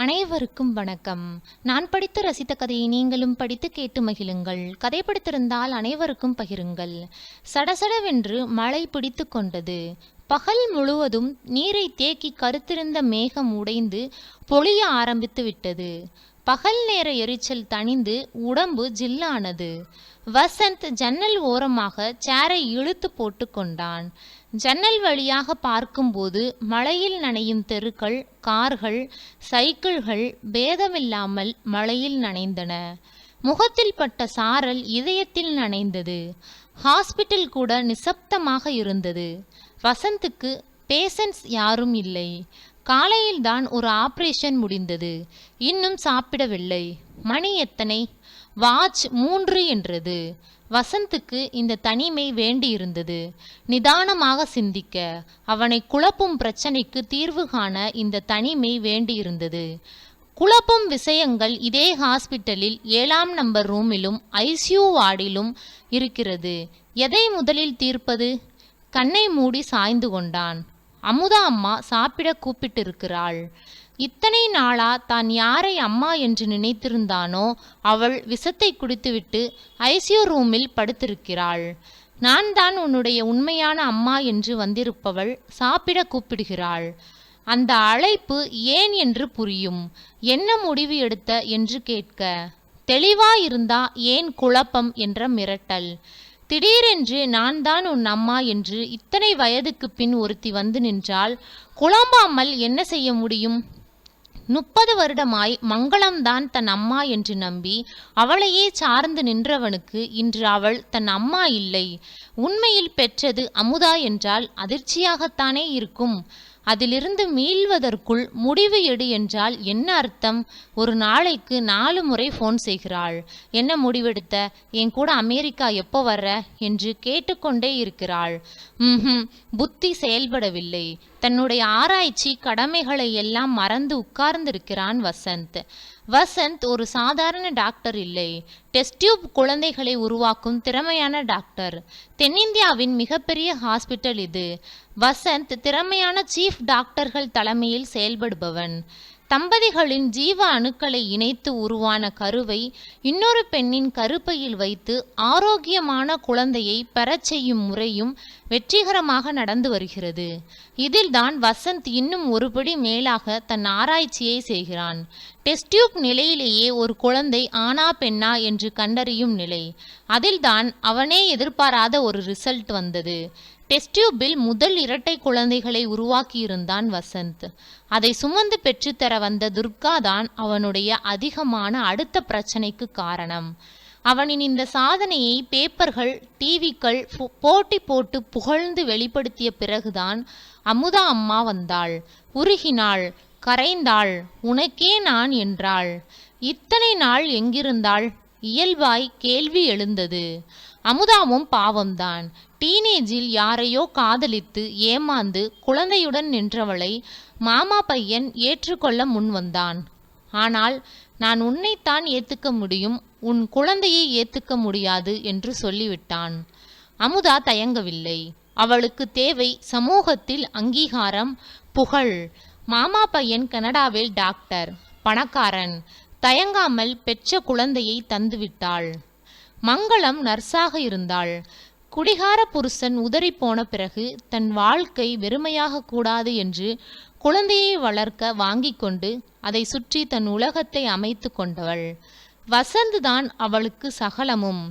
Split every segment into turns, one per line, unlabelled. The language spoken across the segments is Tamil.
அனைவருக்கும் வணக்கம். நான் படித்து ரசித்த கதையை நீங்களும் படித்து கேட்டு மகிழுங்கள். கதை படித்திருந்தால் அனைவருக்கும் பகிருங்கள். சடசடவென்று மழை பிடித்து கொண்டது. பகல் முழுவதும் நீரை தேக்கி கருத்திருந்த மேகம் உடைந்து பொழிய ஆரம்பித்து விட்டது. பகல் நேர எரிச்சல் தணிந்து உடம்பு ஜில்லானது. வசந்த் ஜன்னல் ஓரமாக சேரை இழுத்து போட்டு கொண்டான். ஜன்னல் வழியாக பார்க்கும்போது மழையில் நனையும் தெருக்கள் கார்கள் சைக்கிள்கள் பேதமில்லாமல் மழையில் நனைந்தன. முகத்தில் பட்ட சாரல் இதயத்தில் நனைந்தது. ஹாஸ்பிட்டல் கூட நிசப்தமாக இருந்தது. வசந்துக்கு பேஷண்ட்ஸ் யாரும் இல்லை. காலையில்தான் ஒரு ஆபரேஷன் முடிந்தது. இன்னும் சாப்பிடவில்லை. மணி எத்தனை? வாட்ச் மூன்று என்றது. வசந்துக்கு இந்த தனிமை வேண்டியிருந்தது. நிதானமாக சிந்திக்க அவனை குழப்பும் பிரச்சனைக்கு தீர்வு காண இந்த தனிமை வேண்டியிருந்தது. குழப்பும் விஷயங்கள் இதே ஹாஸ்பிட்டலில் ஏழாம் நம்பர் ரூமிலும் ஐசியூ வார்டிலும் இருக்கிறது. எதை முதலில் தீர்ப்பது? கண்ணை மூடி சாய்ந்து கொண்டான். அமுதா அம்மா சாப்பிட கூப்பிட்டு இருக்கிறாள் இத்தனை நாளா தான் யாரை அம்மா என்று நினைத்திருந்தானோ அவள் விஷத்தை குடித்துவிட்டு ஐசியூ ரூமில் படுத்திருக்கிறாள். நான் தான் உன்னுடைய உண்மையான அம்மா என்று வந்திருப்பவள் சாப்பிட கூப்பிடுகிறாள். அந்த அழைப்பு ஏன் என்று புரியும். என்ன முடிவு எடுத்த என்று கேட்க தெளிவா இருந்தா ஏன் குழப்பம் என்ற மிரட்டல். திடீரென்று நான் தான் உன் அம்மா என்று இத்தனை வயதுக்கு பின் ஒருத்தி வந்து நின்றால் குழம்பாமல் என்ன செய்ய முடியும்? முப்பது வருடமாய் மங்களம்தான் தன் அம்மா என்று நம்பி அவளையே சார்ந்து நின்றவனுக்கு இன்று அவள் தன் அம்மா இல்லை. உண்மையில் பெற்றது அமுதா என்றால் அதிர்ச்சியாகத்தானே இருக்கும். அதிலிருந்து மீள்வதற்குள் முடிவு எடு என்றால் என்ன அர்த்தம்? ஒரு நாளைக்கு நாலு முறை ஃபோன் செய்கிறாள். என்ன முடிவெடுத்த? என் கூட அமெரிக்கா எப்போ வர்ற? என்று கேட்டுக்கொண்டே இருக்கிறாள். ம் புத்தி செயல்படவில்லை. தன்னுடைய ஆராய்ச்சி கடமைகளை எல்லாம் மறந்து உட்கார்ந்திருக்கிறான் வசந்த். வசந்த் ஒரு சாதாரண டாக்டர் இல்லை. டெஸ்ட் டியூப் குழந்தைகளை உருவாக்கும் திறமையான டாக்டர். தென்னிந்தியாவின் மிகப்பெரிய ஹாஸ்பிட்டல் இது. வசந்த் திறமையான சீஃப் டாக்டர்கள் தலைமையில் செயல்படுபவன். தம்பதிகளின் ஜீவ அணுக்களை இணைத்து உருவான கருவை இன்னொரு பெண்ணின் கருப்பையில் வைத்து ஆரோக்கியமான குழந்தையை பெறச் செய்யும் முறையும் வெற்றிகரமாக நடந்து வருகிறது. இதில்தான் வசந்த் இன்னும் ஒருபடி மேலாக தன் ஆராய்ச்சியை செய்கிறான். டெஸ்டியூப் நிலையிலேயே ஒரு குழந்தை ஆனா பெண்ணா என்று கண்டறியும் நிலை. அதில்தான் அவனே எதிர்பாராத ஒரு ரிசல்ட் வந்தது. டெஸ்ட் டியூபில் முதல் இரட்டை குழந்தைகளை உருவாக்கியிருந்தான் வசந்த். அதை சுமந்து பெற்றுத்தர வந்த துர்கா தான் அவனுடைய அதிகமான அடுத்த பிரச்சனைக்கு காரணம். அவனின் இந்த சாதனையை பேப்பர்கள் டிவிக்கள் போட்டி போட்டு புகழ்ந்து வெளிப்படுத்திய பிறகுதான் அமுதா அம்மா வந்தாள். உருகினாள் கரைந்தாள் உனக்கே நான் என்றாள். இத்தனை நாள் எங்கிருந்தாள்? இயல்பாய் கேள்வி எழுந்தது. அமுதாவும் பாவம்தான். டீனேஜில் யாரையோ காதலித்து ஏமாந்து குழந்தையுடன் நின்றவளை மாமா பையன் ஏற்றுக்கொள்ள முன் வந்தான். ஆனால் நான் உன்னைத்தான் ஏத்துக்க முடியும் உன் குழந்தையை ஏத்துக்க முடியாது என்று சொல்லிவிட்டான். அமுதா தயங்கவில்லை. அவளுக்கு தேவை சமூகத்தில் அங்கீகாரம் புகழ். மாமா பையன் கனடாவில் டாக்டர் பணக்காரன். தயங்காமல் பெற்ற குழந்தையை தந்துவிட்டாள். மங்களம் நர்ஸாக இருந்தாள். குடிகார புருஷன் உதறி போன பிறகு தன் வாழ்க்கை வெறுமையாக கூடாது என்று குழந்தையை வளர்க்க வாங்கி கொண்டு அதை சுற்றி தன் உலகத்தை அமைத்து கொண்டவள். வசந்த் தான் அவளுக்கு சகலமும்.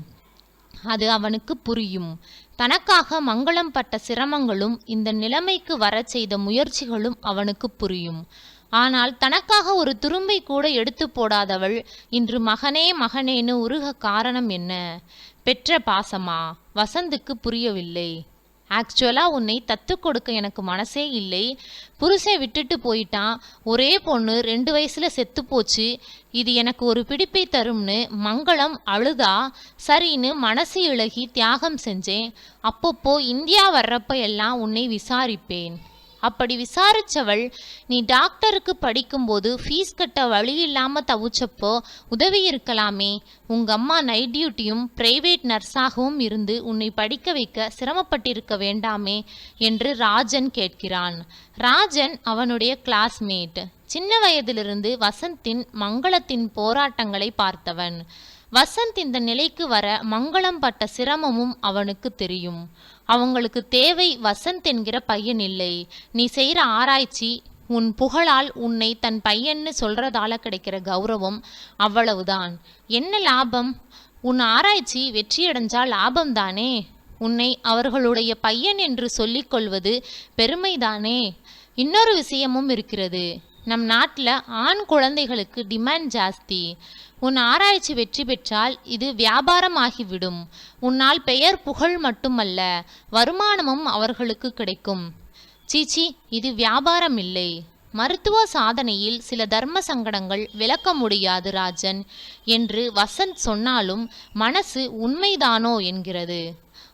அது அவனுக்கு புரியும். தனக்காக மங்களம் பட்ட சிரமங்களும் இந்த நிலைமைக்கு வரச் செய்த முயற்சிகளும் அவனுக்கு புரியும். ஆனால் தனக்காக ஒரு துரும்பை கூட எடுத்து போடாதவள் இன்று மகனே மகனேன்னு உருக காரணம் என்ன? பெற்ற பாசமா? வசந்துக்கு புரியவில்லை. ஆக்சுவலாக உன்னை தத்து கொடுக்க எனக்கு மனசே இல்லை. புருஷன் விட்டுட்டு போயிட்டான். ஒரே பொண்ணு ரெண்டு வயசில் செத்து போச்சு. இது எனக்கு ஒரு பிடிப்பை தரும்னு மங்களம் அழுதா? சரின்னு மனசு இழகி தியாகம் செஞ்சேன். அப்பப்போ இந்தியா வர்றப்ப எல்லாம் உன்னை விசாரிப்பேன். அப்படி விசாரிச்சவள் நீ டாக்டருக்கு படிக்கும்போது ஃபீஸ் கட்ட வழி இல்லாமல் தவிச்சப்போ உதவி இருக்கலாமே. உங்க அம்மா நைட் டியூட்டியும் பிரைவேட் நர்ஸாகவும் இருந்து உன்னை படிக்க வைக்க சிரமப்பட்டிருக்க வேண்டாமே என்று ராஜன் கேட்கிறான். ராஜன் அவனுடைய கிளாஸ்மேட். சின்ன வயதிலிருந்து வசந்தின் மங்களத்தின் போராட்டங்களை பார்த்தவன். வசந்த் இந்த நிலைக்கு வர மங்களம் பட்ட சிரமமும் அவனுக்கு தெரியும். அவங்களுக்கு தேவை வசந்த் என்கிற பையன் இல்லை. நீ செய்கிற ஆராய்ச்சி உன் புகழால் உன்னை தன் பையன்னு சொல்றதால கிடைக்கிற கௌரவம் அவ்வளவுதான். என்ன லாபம்? உன் ஆராய்ச்சி வெற்றியடைஞ்சா லாபம்தானே? உன்னை அவர்களுடைய பையன் என்று சொல்லிக்கொள்வது பெருமைதானே? இன்னொரு விஷயமும் இருக்கிறது. நம் நாட்டில் ஆண் குழந்தைகளுக்கு டிமாண்ட் ஜாஸ்தி. உன் ஆராய்ச்சி வெற்றி பெற்றால் இது வியாபாரமாகிவிடும். உன்னால் பெயர் புகழ் மட்டுமல்ல வருமானமும் அவர்களுக்கு கிடைக்கும். சீச்சி இது வியாபாரம் இல்லை மருத்துவ சாதனையில் சில தர்ம சங்கடங்கள் விளக்க முடியாது ராஜன் என்று வசந்த் சொன்னாலும் மனசு உண்மைதானோ என்கிறது.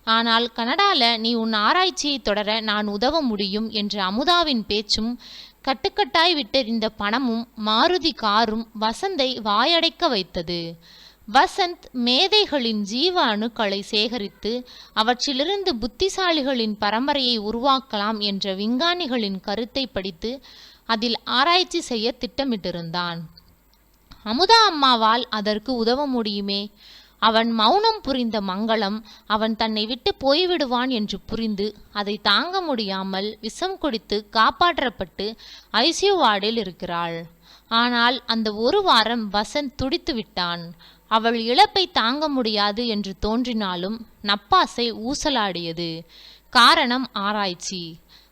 ஆனால் கனடால நீ உன் ஆராய்ச்சியை தொடர நான் உதவ முடியும் என்ற அமுதாவின் பேச்சும் கட்டுக்கட்டாய் விட்டெறிந்த பணமும் மாருதி காரும் வசந்தை வாயடைக்க வைத்தது. வசந்த் மேதைகளின் ஜீவ அணுக்களை சேகரித்து அவற்றிலிருந்து புத்திசாலிகளின் பரம்பரையை உருவாக்கலாம் என்ற விஞ்ஞானிகளின் கருத்தை படித்து அதில் ஆராய்ச்சி செய்ய திட்டமிட்டிருந்தான். அமுதா அம்மாவால் அதற்கு உதவ முடியுமே? அவன் மௌனம் புரிந்த மங்களம் அவன் தன்னை விட்டு போய்விடுவான் என்று புரிந்து அதை தாங்க முடியாமல் விஷம் குடித்து காப்பாற்றப்பட்டு ஐசியூ வார்டில் இருக்கிறாள். ஆனால் அந்த ஒரு வாரம் வசந்த் துடித்து விட்டான். அவள் இழப்பை தாங்க முடியாது என்று தோன்றினாலும் நப்பாசை ஊசலாடியது. காரணம் ஆராய்ச்சி.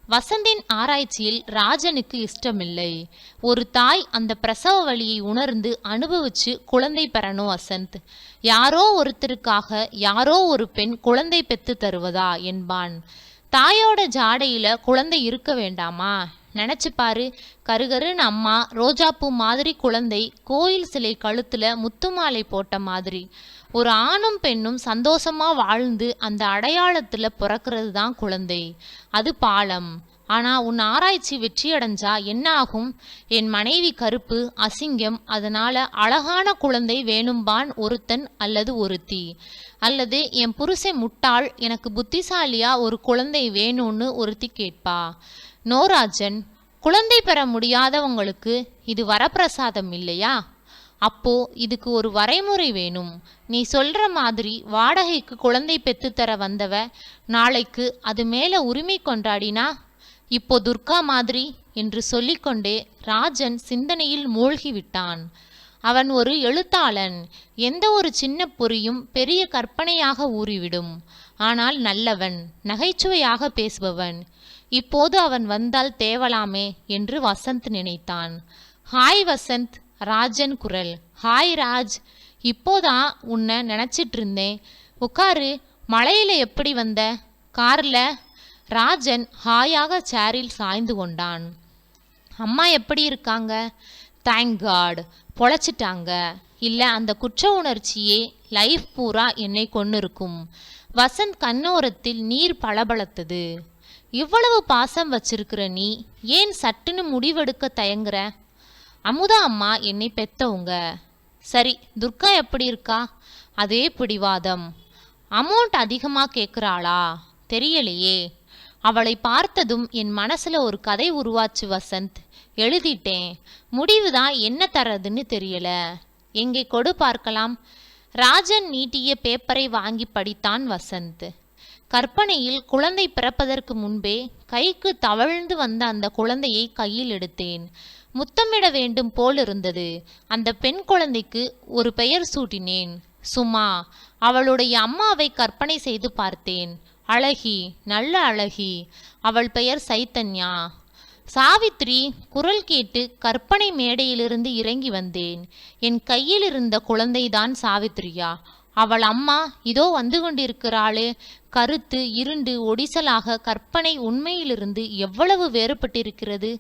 வசந்தின் ஆராய்ச்சியில் ராஜனுக்கு இஷ்டமில்லை. ஒரு தாய் அந்த பிரசவ வழியை உணர்ந்து அனுபவிச்சு குழந்தை பெறணும் வசந்த். யாரோ ஒருத்தருக்காக யாரோ ஒரு பெண் குழந்தை பெத்து தருவதா என்பான். தாயோட ஜாடையில குழந்தை இருக்க வேண்டாமா? நினைச்சு பாரு கருகருன்னு அம்மா ரோஜாப்பூ மாதிரி குழந்தை கோயில் சிலை கழுத்துல முத்து மாலை போட்ட மாதிரி. ஒரு ஆணும் பெண்ணும் சந்தோஷமா வாழ்ந்து அந்த அடையாளத்தில் பிறக்கிறது தான் குழந்தை. அது பாலம். ஆனால் உன் ஆராய்ச்சி வெற்றியடைஞ்சா என்ன ஆகும்? என் மனைவி கருப்பு அசிங்கம் அதனால் அழகான குழந்தை வேணும்பான் ஒருத்தன் அல்லது ஒருத்தி. அல்லது என் புருஷன் முட்டாள் எனக்கு புத்திசாலியாக ஒரு குழந்தை வேணும்னு ஒருத்தி கேட்பா. நோராஜன் குழந்தை பெற முடியாதவங்களுக்கு இது வரப்பிரசாதம் இல்லையா? அப்போ இதுக்கு ஒரு வரைமுறை வேணும். நீ சொல்ற மாதிரி வாடகைக்கு குழந்தை பெத்துத்தர வந்தவ நாளைக்கு அது மேல உரிமை கொண்டாடினா? இப்போ துர்கா மாதிரி என்று சொல்லிக்கொண்டே ராஜன் சிந்தனையில் மூழ்கி விட்டான் அவன் ஒரு எழுத்தாளன். எந்த ஒரு சின்ன பொறியும் பெரிய கற்பனையாக ஊறிவிடும். ஆனால் நல்லவன் நகைச்சுவையாக பேசுபவன். இப்போது அவன் வந்தால் தேவலாமே என்று வசந்த் நினைத்தான். ஹாய் வசந்த் ராஜன் குரல். ஹாய் ராஜ் இப்போதான் உன்னை நினச்சிட்டு இருந்தேன் உட்காரு மலையில் எப்படி வந்த? காரில். ராஜன் ஹாயாக சேரில் சாய்ந்து கொண்டான். அம்மா எப்படி இருக்காங்க? தேங்க் காட் பொழைச்சிட்டாங்க. இல்லை அந்த குற்ற உணர்ச்சியே லைஃப் பூரா என்னை கொண்டு இருக்கும் வசந்த் கண்ணோரத்தில் நீர் பளபளத்தது. இவ்வளவு பாசம் வச்சிருக்கிற நீ ஏன் சட்டுன்னு முடிவெடுக்க தயங்குற? அமுதா அம்மா என்னை பெத்தவங்க. சரி துர்கா எப்படி இருக்கா? அதே பிடிவாதம். அமௌண்ட் அதிகமாக கேட்குறாளா தெரியலையே. அவளை பார்த்ததும் என் மனசில் ஒரு கதை உருவாச்சு வசந்த். எழுதிட்டேன். முடிவு தான் என்ன தரதுன்னு தெரியல. எங்கே கொடு பார்க்கலாம். ராஜன் நீட்டிய பேப்பரை வாங்கி படித்தான் வசந்த். கற்பனையில் குழந்தை பிறப்பதற்கு முன்பே கைக்கு தவழ்ந்து வந்த அந்த குழந்தையை கையில் எடுத்தேன். முத்தமிட வேண்டும் போலிருந்தது. அந்த பெண் குழந்தைக்கு ஒரு பெயர் சூட்டினேன். சுமா அவளுடைய அம்மாவை கற்பனை செய்து பார்த்தேன். அழகி நல்ல அழகி அவள் பெயர் சைத்தன்யா. சாவித்ரி குரல் கேட்டு கற்பனை மேடையிலிருந்து இறங்கி வந்தேன். என் கையில் இருந்த குழந்தைதான் சாவித்ரியா. அவள் அம்மா இதோ வந்து கொண்டிருக்கிறாளே. கருத்து இருண்டு ஒடிசலாக கற்பனை உண்மையிலிருந்து எவ்வளவு வேறுபட்டிருக்கிறது?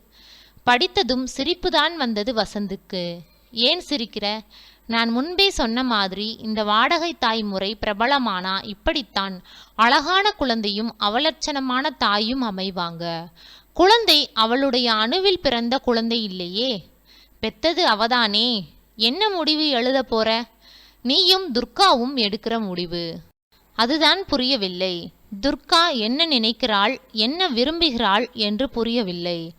படித்ததும் சிரிப்புதான் வந்தது வசந்துக்கு. ஏன் சிரிக்கிற? நான் முன்பே சொன்ன மாதிரி இந்த வாடகை தாய் முறை பிரபலமானா இப்படித்தான். அழகான குழந்தையும் அவலட்சணமான தாயும் அமைவாங்க. குழந்தை அவளுடைய அணுவில் பிறந்த குழந்தை இல்லையே. பெத்தது அவதானே. என்ன முடிவு எழுத போற? நீயும் துர்காவும் எடுக்கிற முடிவு. அதுதான் புரியவில்லை. துர்கா என்ன நினைக்கிறாள் என்ன விரும்புகிறாள் என்று புரியவில்லை.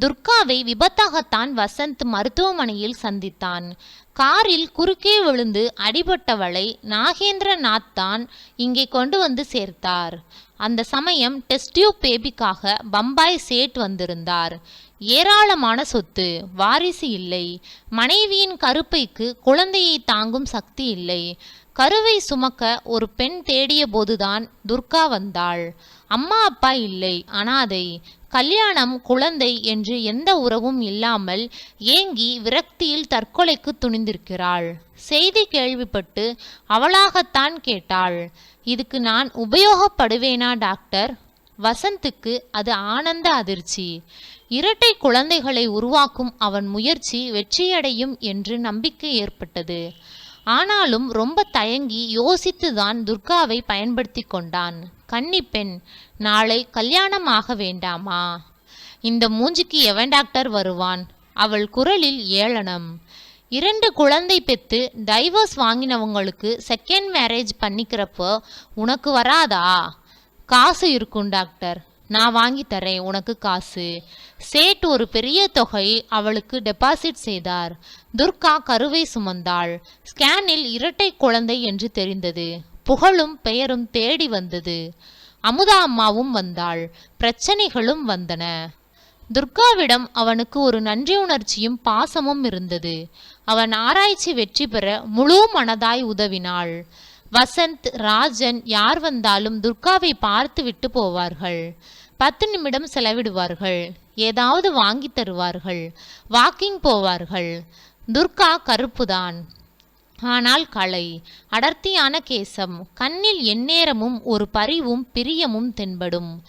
துர்காவை விபத்தாகத்தான் வசந்த் மருத்துவமனையில் சந்தித்தான். காரில் குறுக்கே விழுந்து அடிபட்டவளை நாகேந்திரநாத் தான் இங்கே கொண்டு வந்து சேர்த்தார். அந்த சமயம் டெஸ்டியூப் பேபிக்காக பம்பாய் சேட் வந்திருந்தார். ஏராளமான சொத்து வாரிசு இல்லை. மனைவியின் கருப்பைக்கு குழந்தையை தாங்கும் சக்தி இல்லை. கருவை சுமக்க ஒரு பெண் தேடிய போதுதான் துர்கா வந்தாள். அம்மா அப்பா இல்லை. அனாதை கல்யாணம் குழந்தை என்று எந்த உறவும் இல்லாமல் ஏங்கி விரக்தியில் தற்கொலைக்கு துணிந்திருக்கிறாள். செய்தி கேள்விப்பட்டு அவளாகத்தான் கேட்டாள். இதுக்கு நான் உபயோகப்படுவேனா டாக்டர் வசந்துக்கு அது ஆனந்த அதிர்ச்சி. இரட்டை குழந்தைகளை உருவாக்கும் அவன் முயற்சி வெற்றியடையும் என்று நம்பிக்கை ஏற்பட்டது. ஆனாலும் ரொம்ப தயங்கி யோசித்துதான் துர்காவை பயன்படுத்தி கொண்டான். கன்னிப்பெண் நாளை கல்யாணம் ஆக வேண்டாமா? இந்த மூஞ்சிக்கு எவன் டாக்டர் வருவான்? அவள் குரலில் ஏளனம். இரண்டு குழந்தை பெத்து டைவர்ஸ் வாங்கினவங்களுக்கு செகண்ட் மேரேஜ் பண்ணிக்கிறப்போ உனக்கு வராதா? காசு இருக்கும் டாக்டர். நான் வாங்கி தரேன் உனக்கு காசு. சேட் ஒரு பெரிய தொகை அவளுக்கு டெபாசிட் செய்தார். துர்கா கருவை சுமந்தாள். ஸ்கேனில் இரட்டை குழந்தை என்று தெரிந்தது. புகழும் பெயரும் தேடி வந்தது. அமுதா அம்மாவும் வந்தாள். பிரச்சனைகளும் வந்தன. துர்காவிடம் அவனுக்கு ஒரு நன்றி உணர்ச்சியும் பாசமும் இருந்தது. அவன் ஆராய்ச்சி வெற்றி பெற முழு மனதாய் உதவினாள். வசந்த் ராஜன் யார் வந்தாலும் துர்காவை பார்த்து விட்டு போவார்கள். பத்து நிமிடம் செலவிடுவார்கள். ஏதாவது வாங்கி தருவார்கள். வாக்கிங் போவார்கள். துர்கா கருப்புதான். ஆனால் கலை அடர்த்தியான கேசம் கண்ணில் எந்நேரமும் ஒரு பரிவும் பிரியமும் தென்படும்.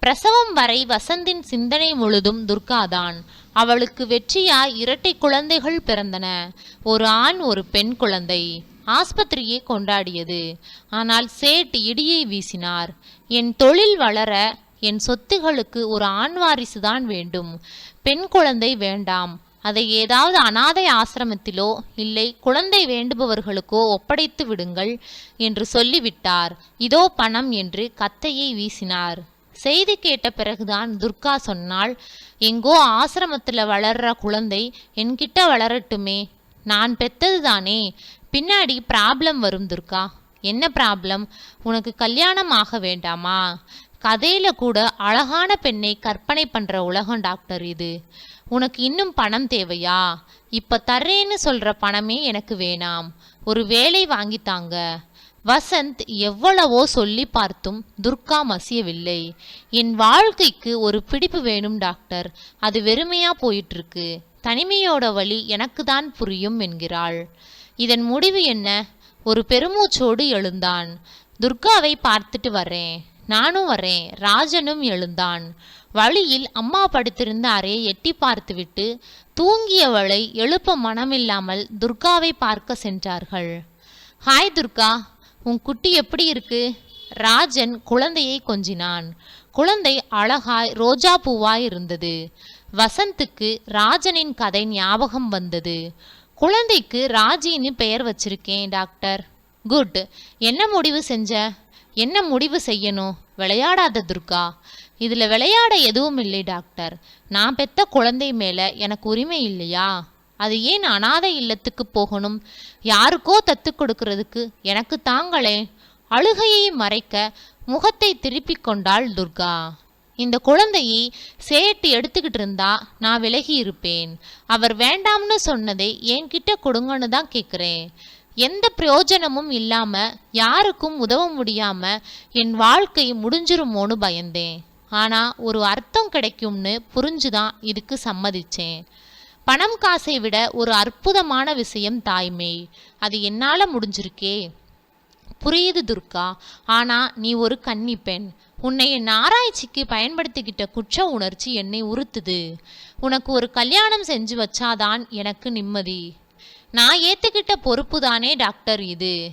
பிரசவம் வரை வசந்தின் சிந்தனை முழுதும் துர்காதான். அவளுக்கு வெற்றியாய் இரட்டை குழந்தைகள் பிறந்தன. ஒரு ஆண் ஒரு பெண் குழந்தை. ஆஸ்பத்திரியை கொண்டாடியது. ஆனால் சேட் இடியை வீசினார். என் தொழில் வளர என் சொத்துகளுக்கு ஒரு ஆண் வாரிசுதான் வேண்டும். பெண் குழந்தை வேண்டாம். அதை ஏதாவது அனாதை ஆசிரமத்திலோ இல்லை குழந்தை வேண்டுபவர்களுக்கோ ஒப்படைத்து விடுங்கள் என்று சொல்லிவிட்டார். இதோ பணம் என்று கத்தையை வீசினார். செய்தி கேட்ட பிறகுதான் துர்கா சொன்னாள் எங்கோ ஆசிரமத்தில் வளர்ற குழந்தை என்கிட்ட வளரட்டுமே. நான் பெத்தது தானே பின்னாடி ப்ராப்ளம் வரும் துர்கா என்ன ப்ராப்ளம் உனக்கு கல்யாணம் ஆக வேண்டாமா? கதையில கூட அழகான பெண்ணை கற்பனை பண்ற உலகம் டாக்டர் இது. உனக்கு இன்னும் பணம் தேவையா? இப்ப தர்றேன்னு சொல்ற பணமே எனக்கு வேணாம். ஒரு வேலை வாங்கித்தாங்க வசந்த் எவ்வளவோ சொல்லி பார்த்தும் துர்கா மசியவில்லை. என் வாழ்க்கைக்கு ஒரு பிடிப்பு வேணும் டாக்டர் அது வெறுமையா போயிட்டு இருக்கு தனிமையோட வழி எனக்கு தான் புரியும் என்கிறாள். இதன் முடிவு என்ன? ஒரு பெருமூச்சோடு எழுந்தான். துர்காவை பார்த்துட்டு வரேன் நானும் வரேன் ராஜனும் எழுந்தான். வழியில் அம்மா படுத்திருந்த அறையை எட்டி பார்த்துவிட்டு தூங்கியவளை எழுப்ப மனமில்லாமல் துர்காவை பார்க்க சென்றார்கள். ஹாய் துர்கா உன் குட்டி எப்படி இருக்கு? ராஜன் குழந்தையை கொஞ்சினான். குழந்தை அழகாய் ரோஜா பூவாய் இருந்தது. வசந்துக்கு ராஜனின் கதை ஞாபகம் வந்தது. குழந்தைக்கு ராஜின்னு பெயர் வச்சிருக்கேன் டாக்டர். குட். என்ன முடிவு செஞ்ச? என்ன முடிவு செய்யணும்? விளையாடாத துர்கா. இதில் விளையாட எதுவும் இல்லை டாக்டர். நான் பெத்த குழந்தை மேலே எனக்கு உரிமை இல்லையா? அது ஏன் அனாதை இல்லத்துக்கு போகணும்? யாருக்கோ தத்து கொடுக்கறதுக்கு எனக்கு தாங்களே. அழுகையை மறைக்க முகத்தை திருப்பிக் கொண்டாள் துர்கா. இந்த குழந்தையை சேட்டு எடுத்துக்கிட்டு இருந்தா நான் விலகி இருப்பேன். அவர் வேண்டாம்னு சொன்னதை என்கிட்ட கொடுங்கன்னு தான் கேட்குறேன் எந்த பிரயோஜனமும் இல்லாம யாருக்கும் உதவ முடியாம என் வாழ்க்கை முடிஞ்சிருமோன்னு பயந்தேன். ஆனா ஒரு அர்த்தம் கிடைக்கும்னு புரிஞ்சுதான் இதுக்கு சம்மதிச்சேன். பணம் காசை விட ஒரு அற்புதமான விஷயம் தாய்மை. அது என்னால முடிஞ்சிருக்கே. புரியுது துர்கா. ஆனா நீ ஒரு கன்னி பெண். உன்னை என் ஆராய்ச்சிக்கு பயன்படுத்திக்கிட்ட குற்ற உணர்ச்சி என்னை உறுத்துது. உனக்கு ஒரு கல்யாணம் செஞ்சு வச்சாதான் எனக்கு நிம்மதி. நான் ஏத்துக்கிட்ட பொறுப்பு தானே டாக்டர் இது.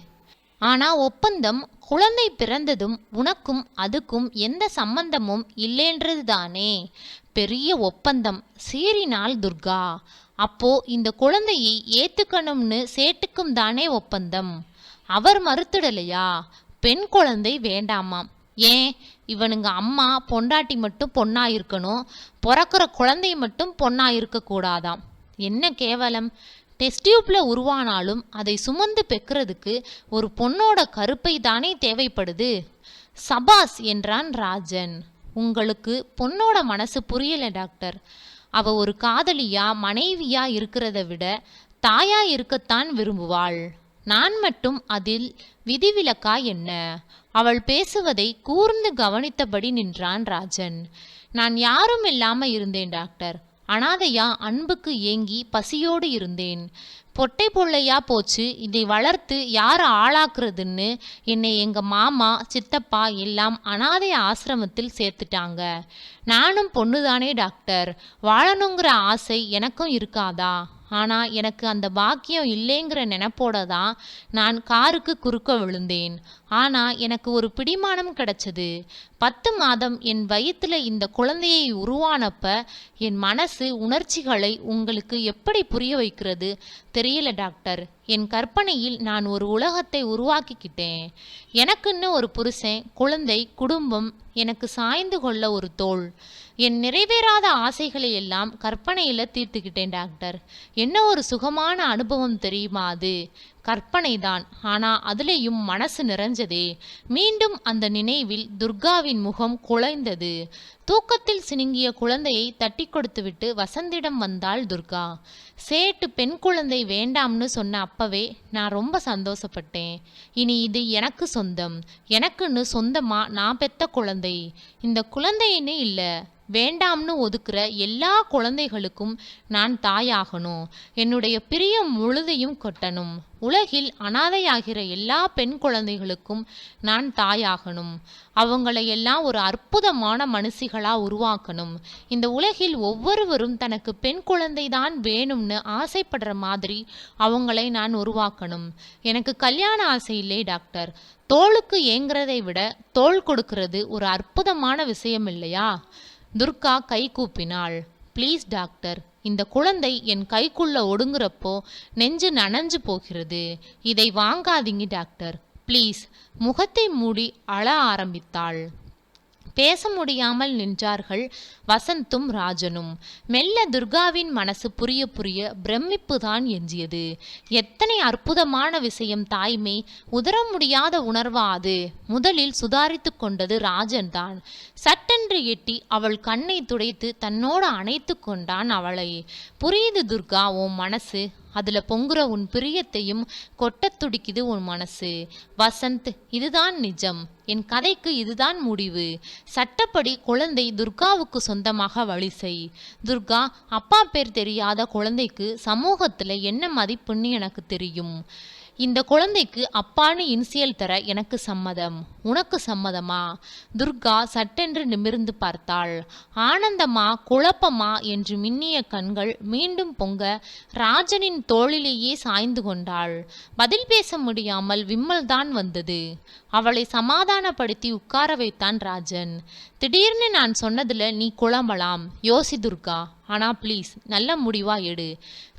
ஆனா ஒப்பந்தம் குழந்தை பிறந்ததும் உனக்கும் அதுக்கும் எந்த சம்பந்தமும் இல்லைன்றது தானே பெரிய ஒப்பந்தம். சீறினால் துர்கா. அப்போ இந்த குழந்தையை ஏத்துக்கணும்னு சேட்டுக்கும் தானே ஒப்பந்தம். அவர் மறுத்துடலையா? பெண் குழந்தை வேண்டாமாம். ஏன்? இவனுங்க அம்மா பொண்டாட்டி மட்டும் பொண்ணா இருக்கணும். பிறக்கிற குழந்தை மட்டும் பொண்ணா இருக்கக்கூடாதாம். என்ன கேவலம்? டெஸ்ட் டியூப்ல உருவானாலும் அதை சுமந்து பெக்கிறதுக்கு ஒரு பொண்ணோட கருப்பை தானே தேவைப்படுது. சபாஸ் என்றான் ராஜன். உங்களுக்கு பொண்ணோட மனசு புரியல டாக்டர். அவ ஒரு காதலியா மனைவியா இருக்கிறத விட தாயா இருக்கத்தான் விரும்புவாள். நான் மட்டும் அதில் விதிவிலக்கா என்ன? அவள் பேசுவதை கூர்ந்து கவனித்தபடி நின்றான் ராஜன். நான் யாரும் இல்லாம இருந்தேன் டாக்டர். அனாதையா அன்புக்கு ஏங்கி பசியோடு இருந்தேன். பொட்டை பொள்ளையா போச்சு. இதை வளர்த்து யார் ஆளாக்குறதுன்னு என்னை எங்கள் மாமா சித்தப்பா எல்லாம் அனாதை ஆசிரமத்தில் சேர்த்துட்டாங்க. நானும் பொண்ணுதானே டாக்டர். வாழணுங்கிற ஆசை எனக்கும் இருக்காதா? ஆனால் எனக்கு அந்த பாக்கியம் இல்லைங்கிற நினப்போட தான் நான் காருக்கு குறுக்க விழுந்தேன். ஆனால் எனக்கு ஒரு பிடிமானம் கிடைச்சது. பத்து மாதம் என் வயிற்றில் இந்த குழந்தையை உருவானப்ப என் மனசு உணர்ச்சிகளை உங்களுக்கு எப்படி புரிய வைக்கிறது? தெரியல டாக்டர். என் கற்பனையில் நான் ஒரு உலகத்தை உருவாக்கிக்கிட்டேன். எனக்குன்னு ஒரு புருஷன் குழந்தை குடும்பம் எனக்கு சாய்ந்து கொள்ள ஒரு தோல். என் நிறைவேறாத ஆசைகளை எல்லாம் கற்பனையில் தீர்த்துக்கிட்டேன் டாக்டர். என்ன ஒரு சுகமான அனுபவம் தெரியுமா அது? கற்பனைதான். ஆனா அதுலேயும் மனசு நிறைஞ்சதே. மீண்டும் அந்த நினைவில் துர்காவின் முகம் குலைந்தது தூக்கத்தில் சினுங்கிய குழந்தையை தட்டி கொடுத்துவிட்டு வசந்திடம் வந்தாள் துர்கா. சேட்டு பெண் குழந்தை வேண்டாம்னு சொன்ன அப்பவே நான் ரொம்ப சந்தோஷப்பட்டேன். இனி இது எனக்கு சொந்தம். எனக்குன்னு சொந்தமா நான் பெத்த குழந்தை. இந்த குழந்தைன்னு இல்லை. வேண்டாம்னு ஒதுக்குற எல்லா குழந்தைகளுக்கும் நான் தாயாகணும். என்னுடைய பிரியம் முழுதையும் கொட்டணும். உலகில் அனாதையாகிற எல்லா பெண் குழந்தைகளுக்கும் நான் தாயாகணும். அவங்களை எல்லாம் ஒரு அற்புதமான மனுஷிகளாக உருவாக்கணும். இந்த உலகில் ஒவ்வொருவரும் தனக்கு பெண் குழந்தை தான் வேணும்னு ஆசைப்படுற மாதிரி அவங்களை நான் உருவாக்கணும். எனக்கு கல்யாண ஆசை இல்லை டாக்டர். தோளுக்கு ஏங்குறதை விட தோள் கொடுக்கிறது ஒரு அற்புதமான விஷயம் இல்லையா? துர்கா கை கூப்பினாள். ப்ளீஸ் டாக்டர் இந்த குழந்தை என் கைக்குள்ள ஒடுங்குறப்போ நெஞ்சு நனைஞ்சு போகிறது. இதை வாங்காதீங்க டாக்டர் ப்ளீஸ் முகத்தை மூடி அழ ஆரம்பித்தாள். பேச முடியாமல் நின்றார்கள் வசந்தும் ராஜனும். மெல்ல துர்காவின் மனசு புரிய புரிய பிரமிப்புதான் எஞ்சியது. எத்தனை அற்புதமான விஷயம் தாய்மை உதர முடியாத உணர்வா அது? முதலில் சுதாரித்து கொண்டது ராஜன் தான் சட்டென்று எட்டி அவள் கண்ணை துடைத்து தன்னோடு அணைத்து கொண்டான் அவளை. புரியுது துர்கா உன் மனசு? அதில் பொங்குற உன் பிரியத்தையும் கொட்டத் துடிக்குது உன் மனசு. வசந்த் இதுதான் நிஜம். என் கதைக்கு இதுதான் முடிவு. சட்டப்படி குழந்தை துர்காவுக்கு சொந்தமாக வழி செய். துர்கா அப்பா பேர் தெரியாத குழந்தைக்கு சமூகத்தில் என்ன மதிப்புன்னு எனக்கு தெரியும். இந்த குழந்தைக்கு அப்பான்னு இன்சியல் தர எனக்கு சம்மதம். உனக்கு சம்மதமா? துர்கா சட்டென்று நிமிர்ந்து பார்த்தாள். ஆனந்தமா குழப்பமா என்று மின்னிய கண்கள் மீண்டும் பொங்க ராஜனின் தோளிலேயே சாய்ந்து கொண்டாள். பதில் பேச முடியாமல் விம்மல் தான் வந்தது. அவளை சமாதானப்படுத்தி உட்கார வைத்தான் ராஜன். திடீர்னு நான் சொன்னதுல நீ குழம்பலாம். யோசி துர்கா. ஆனா ப்ளீஸ் நல்ல முடிவா எடு.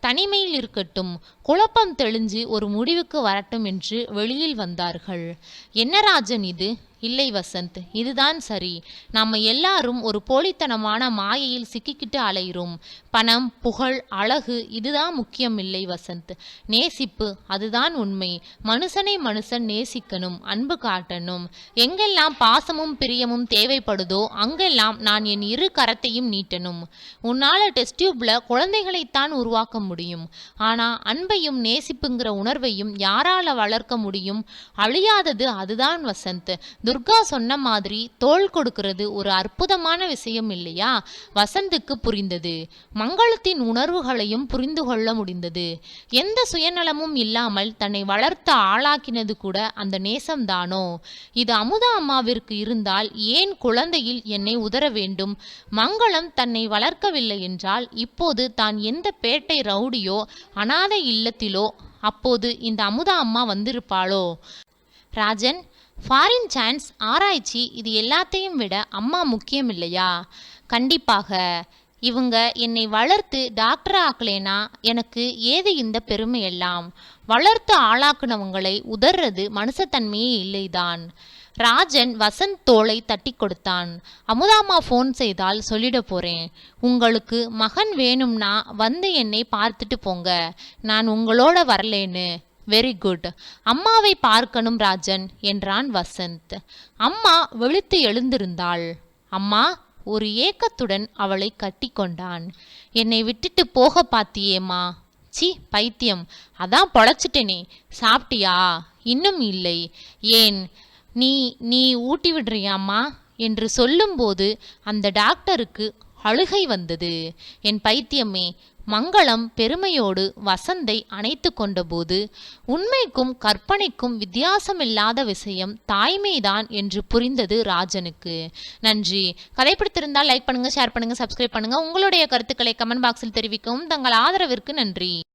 தனிமையில் இருக்கட்டும். குழப்பம் தெளிஞ்சு ஒரு முடிவுக்கு வரட்டும் என்று வெளியில் வந்தார்கள். என்ன ராஜன் இது? இல்லை வசந்த் இதுதான் சரி. நம்ம எல்லாரும் ஒரு போலித்தனமான மாயையில் சிக்கிக்கிட்டு அலைகிறோம் பணம் புகழ் அழகு இதுதான் முக்கியம் இல்லை வசந்த். நேசிப்பு அதுதான் உண்மை. மனுஷனை மனுஷன் நேசிக்கணும் அன்பு காட்டணும். எங்கெல்லாம் பாசமும் பிரியமும் தேவைப்படுதோ அங்கெல்லாம் நான் என் இரு கரத்தையும் நீட்டணும். உன்னால டெஸ்ட் டியூப்ல குழந்தைகளைத்தான் உருவாக்க முடியும். ஆனா அன்பையும் நேசிப்புங்கிற உணர்வையும் யாரால வளர்க்க முடியும்? அழியாதது அதுதான் வசந்த். துர்கா சொன்ன மாதிரி தோள் கொடுக்கிறது ஒரு அற்புதமான விஷயம் இல்லையா? வசந்துக்கு புரிந்தது. மங்களத்தின் உணர்வுகளையும் புரிந்து கொள்ள முடிந்தது. எந்த சுயநலமும் இல்லாமல் தன்னை வளர்த்த ஆளாக்கினது கூட அந்த நேசம்தானோ? இது அமுதா அம்மாவிற்கு இருந்தால் ஏன் குழந்தையில் என்னை உதற வேண்டும்? மங்களம் தன்னை வளர்க்கவில்லை என்றால் இப்போது தான் எந்த பேட்டை ரவுடியோ அனாதை இல்லத்திலோ அப்போது இந்த அமுதா அம்மா வந்திருப்பாளோ? ராஜன் ஃபாரின் சான்ஸ் ஆராய்ச்சி இது எல்லாத்தையும் விட அம்மா முக்கியம் இல்லையா கண்டிப்பாக. இவங்க என்னை வளர்த்து டாக்டர் ஆக்கலேனா எனக்கு ஏது இந்த பெருமை எல்லாம் வளர்த்து ஆளாக்குனவங்களை உதர்றது மனுஷத்தன்மையே இல்லைதான். ராஜன் வசந்த் தோளை தட்டி கொடுத்தான். அமுதாமா ஃபோன் செய்தால் சொல்லிட போறேன். உங்களுக்கு மகன் வேணும்னா வந்து என்னை பார்த்துட்டு போங்க. நான் உங்களோட வரலேன்னு. வெரி குட் அம்மாவை பார்க்கணும் ராஜன் என்றான் வசந்த். அம்மா வெளுத்து எழுந்திருந்தாள். அம்மா ஒரு ஏக்கத்துடன் அவளை கட்டி கொண்டான் என்னை விட்டுட்டு போக பாத்தியேம்மா? சி பைத்தியம். அதான் பொழைச்சிட்டேனே. சாப்பிட்டியா? இன்னும் இல்லை. ஏன்? நீ நீ ஊட்டி விடுறியாம்மா? என்று சொல்லும்போது அந்த டாக்டருக்கு அழுகை வந்தது. என் பைத்தியமே மங்களம் பெருமையோடு வசந்தை அணைத்து கொண்டபோது உண்மைக்கும் கற்பனைக்கும் வித்தியாசமில்லாத விஷயம் தாய்மைதான் என்று புரிந்தது ராஜனுக்கு. நன்றி. கதை பிடித்திருந்தால் லைக் பண்ணுங்க ஷேர் பண்ணுங்க சப்ஸ்கிரைப் பண்ணுங்க. உங்களுடைய கருத்துக்களை கமெண்ட் பாக்ஸில் தெரிவிக்கவும். தங்கள் ஆதரவிற்கு நன்றி.